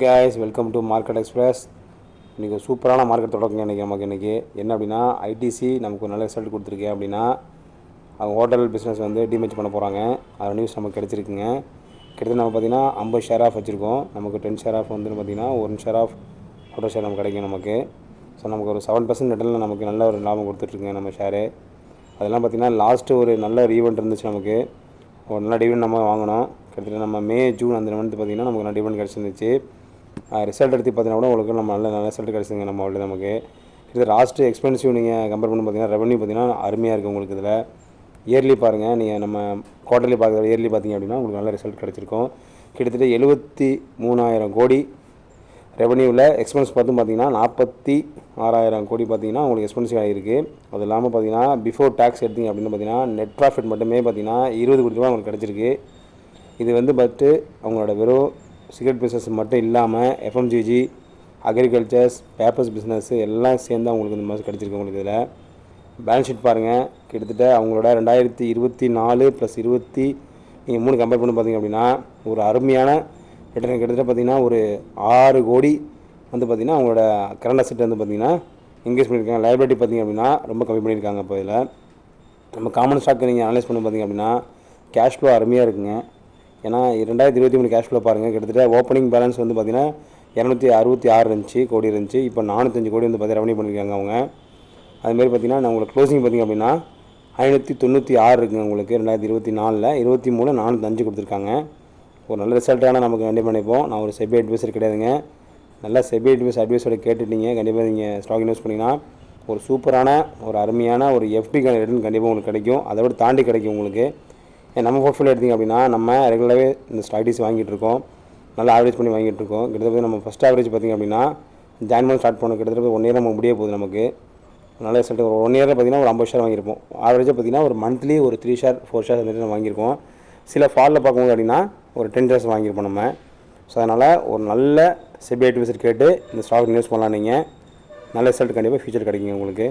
Guys welcome to market express இன்றைக்கி சூப்பரான market தொடக்கம் இன்றைக்கி நமக்கு இன்றைக்கி என்ன அப்படின்னா ஐடிசி நமக்கு ஒரு நல்ல ரிசல்ட் கொடுத்துருக்கேன் அப்படின்னா அவங்க ஹோட்டல் பிஸ்னஸ் வந்து டிமேஜ் பண்ண போகிறாங்க அதோட நியூஸ் நமக்கு கிடச்சிருக்குங்க. கிட்டத்தட்ட நம்ம பார்த்திங்கன்னா ஐம்பது ஷேர் ஆஃப் வச்சுருக்கோம். நமக்கு டென் ஷேர் ஆஃப் வந்து பார்த்திங்கன்னா one share of hotel share நமக்கு கிடைக்கும் நமக்கு. ஸோ நமக்கு ஒரு செவன் பர்சன்ட் ரிட்டர்னில் நமக்கு நல்ல ஒரு லாபம் கொடுத்துட்ருக்குங்க நம்ம ஷேரு அதெல்லாம் பார்த்திங்கன்னா லாஸ்ட்டு ஒரு நல்ல ரீவெண்ட் இருந்துச்சு நமக்கு. ஒரு நல்ல டிவிடன் நம்ம வாங்கினோம். கிட்டத்தட்ட நம்ம மே ஜூன் அந்த மந்த் பார்த்திங்கன்னா நமக்கு நல்ல டிவிடன் கிடச்சிருந்துச்சு. ரிசல்ட் எடுத்து பார்த்தீங்கன்னா கூட உங்களுக்கு நம்ம நல்ல நல்ல ரிசல்ட் கிடச்சிங்க நம்ம அவ்வளோ நமக்கு. இது லாஸ்ட்டு எக்ஸ்பென்சிவ் நீங்கள் கம்பேர் பண்ணி பார்த்தீங்கன்னா ரெவன்யூ பார்த்தீங்கன்னா அருமையாக இருக்குது உங்களுக்கு இதில். இயர்லி பாருங்கள் நீங்கள் நம்ம குவார்டர்லி பார்க்குற இயர்லி பார்த்தீங்க அப்படின்னா உங்களுக்கு நல்ல ரிசல்ட் கிடச்சிருக்கும். கிட்டத்தட்ட எழுபத்தி மூணாயிரம் கோடி ரெவன்யூவில் எக்ஸ்பென்ஸ் பார்த்து பார்த்தீங்கன்னா நாற்பத்தி ஆறாயிரம் கோடி பார்த்தீங்கன்னா உங்களுக்கு எக்ஸ்பென்சிவ் ஆகிருக்கு அது இல்லாமல் பார்த்தீங்கன்னா பிஃபோர் டேக்ஸ் எடுத்திங்க அப்படின்னு பார்த்தீங்கன்னா நெட் ப்ராஃபிட் மட்டுமே பார்த்தீங்கன்னா இருபது கோடி ரூபா உங்களுக்கு கிடச்சிருக்கு. இது வந்து பட்டு அவங்களோட வெறும் சிகரெட் பிஸ்னஸ் மட்டும் இல்லாமல் எஃப்எம்ஜிஜி அக்ரிகல்ச்சர்ஸ் பேப்பர்ஸ் பிஸ்னஸ் எல்லாம் சேர்ந்து அவங்களுக்கு இந்த மாதிரி கிடச்சிருக்கு உங்களுக்கு இதில். பேலன்ஸ் ஷீட் பாருங்கள் கிட்டத்தட்ட அவங்களோட ரெண்டாயிரத்தி இருபத்தி நாலு ப்ளஸ் இருபத்தி நீங்கள் மூணு கம்பேர் பண்ணி பார்த்தீங்க அப்படின்னா ஒரு அருமையான ரிட்டர்ன் கிட்டத்தட்ட பார்த்தீங்கன்னா ஒரு ஆறு கோடி வந்து பார்த்திங்கன்னா அவங்களோட கரண்ட் அசெட் வந்து பார்த்திங்கன்னா இன்க்ரீஸ் பண்ணியிருக்காங்க லைபிலிட்டி பார்த்திங்க அப்படின்னா ரொம்ப கம்மி பண்ணியிருக்காங்க இப்போ இதில். நம்ம காமன் ஸ்டாக் நீங்கள் அனலைஸ் பண்ணி பார்த்தீங்க அப்படின்னா கேஷ் ஃப்ளோ அருமையாக இருக்குங்க. ஏன்னா ரெண்டாயிரத்தி இருபத்தி மூணு கேஷ் ஃப்ளோ பாருங்கள் கிட்டத்தட்ட ஓப்பனிங் பேலன்ஸ் வந்து பார்த்திங்கன்னா இரநூத்தி அறுபத்தி ஆறு இருந்துச்சு கோடி இருந்துச்சு. இப்போ நானூத்தஞ்சு கோடி வந்து பார்த்தீங்கன்னா ரெவன்யூ பண்ணியிருக்காங்க அவங்க. அதுமாரி பார்த்திங்கன்னா நான் உங்களுக்கு க்ளோசிங் பார்த்திங்க அப்படின்னா ஐநூற்றி தொண்ணூற்றி ஆறு இருக்குங்க உங்களுக்கு ரெண்டாயிரத்தி இருபத்தி நாலில். இருபத்தி மூணு நானூற்றஞ்சு கொடுத்துருக்காங்க. ஒரு நல்ல ரிசல்ட்டான நமக்கு கண்டிப்பாக நினைப்போம். நான் ஒரு செபி அட்வைசர் கிடையாதுங்க. நல்லா செபி அட்வைஸ் அட்வைஸோட கேட்டுட்டீங்க. கண்டிப்பாக நீங்கள் ஸ்டாக் இன்வெஸ்ட் பண்ணிங்கன்னா ஒரு சூப்பரான ஒரு அருமையான ஒரு எஃப்டி கண்டிப்பாக உங்களுக்கு கிடைக்கும். அதை விட தாண்டி கிடைக்கும் உங்களுக்கு. நம்ம போர்ட்ஃபோலியோ எடுத்திங்க அப்படின்னா நம்ம ரெகுலராகவே இந்த ஸ்டாக்டிஸ் வாங்கிட்டு இருக்கோம் நல்லா ஆவரேஜ் பண்ணி வாங்கிட்டு இருக்கோம் கிட்டத்தட்ட நம்ம ஃபஸ்ட் ஆவரேஜ் பார்த்திங்க அப்படின்னா ஜாயின் பண்ணி ஸ்டார்ட் பண்ணோம் கிட்டத்தட்ட ஒன் இயர் நம்ம முடிய போகுது நமக்கு. நல்ல ரிசல்ட் ஒரு ஒன் இயரில் பார்த்திங்கன்னா ஒரு ஐம்பது ஷேர் வாங்கியிருப்போம். ஆவரேஜாக பார்த்திங்கன்னா ஒரு மந்த்லி ஒரு த்ரீ ஷேர் ஃபோர் ஷேர் வந்துட்டு நம்ம வாங்கியிருக்கோம். சில ஃபாலில் பார்க்கும்போது அப்படின்னா ஒரு டென் ஷேர்ஸ் வாங்கியிருப்போம் நம்ம. ஸோ அதனால் ஒரு நல்ல செபி அட்வைசர் கேட்டு இந்த ஸ்டாக் இன்வெஸ்ட் பண்ணலாம் நீங்கள் நல்ல ரிசல்ட் கண்டிப்பாக ஃபியூச்சர் கிடைக்குங்க உங்களுக்கு.